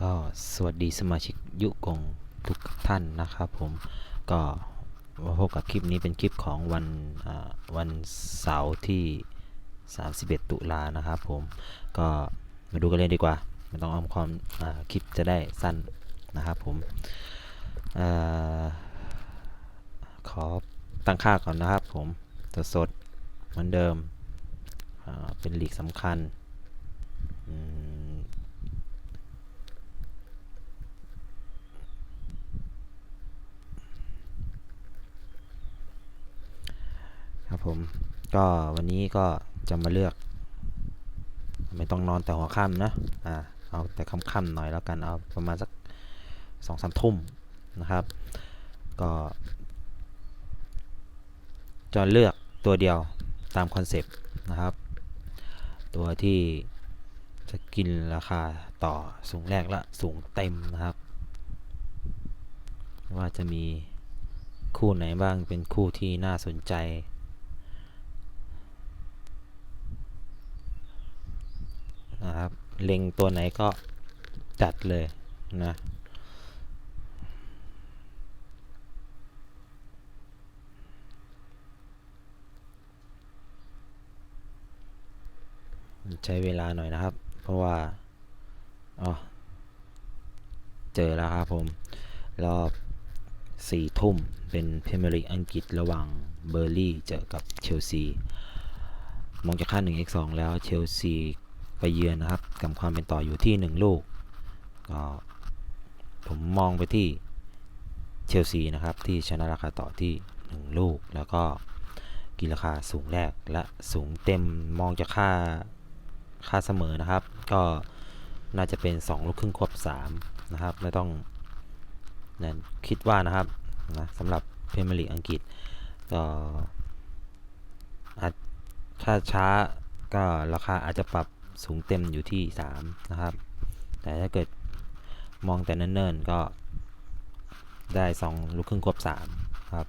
ก็สวัสดีสมาชิกยุกงทุกท่านนะครับผมก็มาพบกับคลิปนี้เป็นคลิปของวันวันเสาร์ที่ 31 ตุลานะครับผมก็มาดูกันเลยดีกว่าไม่ต้องอ้อมความคลิปจะได้สั้นนะครับผมอขอตั้งค่าก่อนนะครับผมสดสดๆเหมือนเดิมเป็นหลีกสำคัญอืม ครับ ผมก็วันนี้ก็จะมาเลือก ไม่ต้องนอนแต่หัวค่ำนะอ่าเอาแต่ค่ำๆหน่อยแล้วกันเอาประมาณสักสองสามทุ่มนะครับ ก็จะเลือกตัวเดียวตามคอนเซปต์นะครับ ตัวที่จะกินราคาต่อสูงแรกและสูงเต็มนะครับ ว่าจะมีคู่ไหนบ้างเป็นคู่ที่น่าสนใจ นะครับ เล็งตัวไหนก็จัดเลยนะใช้เวลาหน่อยนะครับ เพราะว่าอ๋อเจอแล้วครับผม รอบสี่ทุ่มเป็นพรีเมียร์ลีกอังกฤษระหว่างเบอร์ลี่เจอกับเชลซีมองจากค่า 1x2 แล้วเชลซี ไปเยือนนะครับกับความเป็นต่ออยู่ที่ 1 ลูกก็ผมมองไปที่เชลซีนะครับที่ชนะราคาต่อที่ 1 ลูก แล้วก็กินราคาสูงแรกและสูงเต็มมองจากค่าค่าเสมอนะครับ ก็น่าจะเป็น 2 ลูกครึ่งควบ3นะครับไม่ต้องนั่นคิดว่านะครับนะสำหรับเพรีเมียร์ลีกอังกฤษก็อาจถ้าช้าก็ราคาอาจจะปรับ สูงเต็มอยู่ที่ 3 นะครับ แต่ถ้าเกิดมองแต่เนิ่นๆ ก็ได้2ลูกครึ่งควบ3ครับ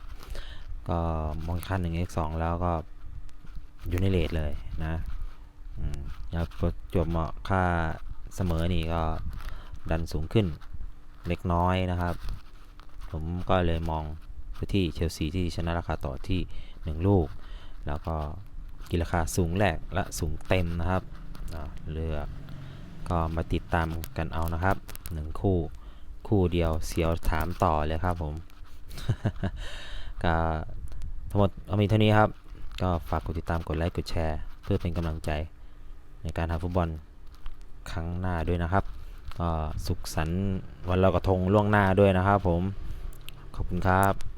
ก็มองค่า 1x2 แล้วก็อยู่ในเลทเลยนะแล้วจวบเหมาะค่าเสมอนี่ก็ดันสูงขึ้นเล็กน้อยนะครับ ผมก็เลยมองไปที่เชลซีที่ชนะราคาต่อที่ 1 ลูก แล้วก็กินราคาสูงแรกและสูงเต็มนะครับ เลือกก็มาติดตามกันเอานะครับหนึ่งคู่คู่เดียวเสียวถามต่อเลยครับผมก็ทั้งหมดเอามีเท่านี้ครับ ก็ฝากกดติดตามกดไลค์กดแชร์ เพื่อเป็นกำลังใจในการทำฟุตบอลครั้งหน้าด้วยนะครับก็สุขสันต์วันลอยกระทงล่วงหน้าด้วยนะครับผม ขอบคุณครับ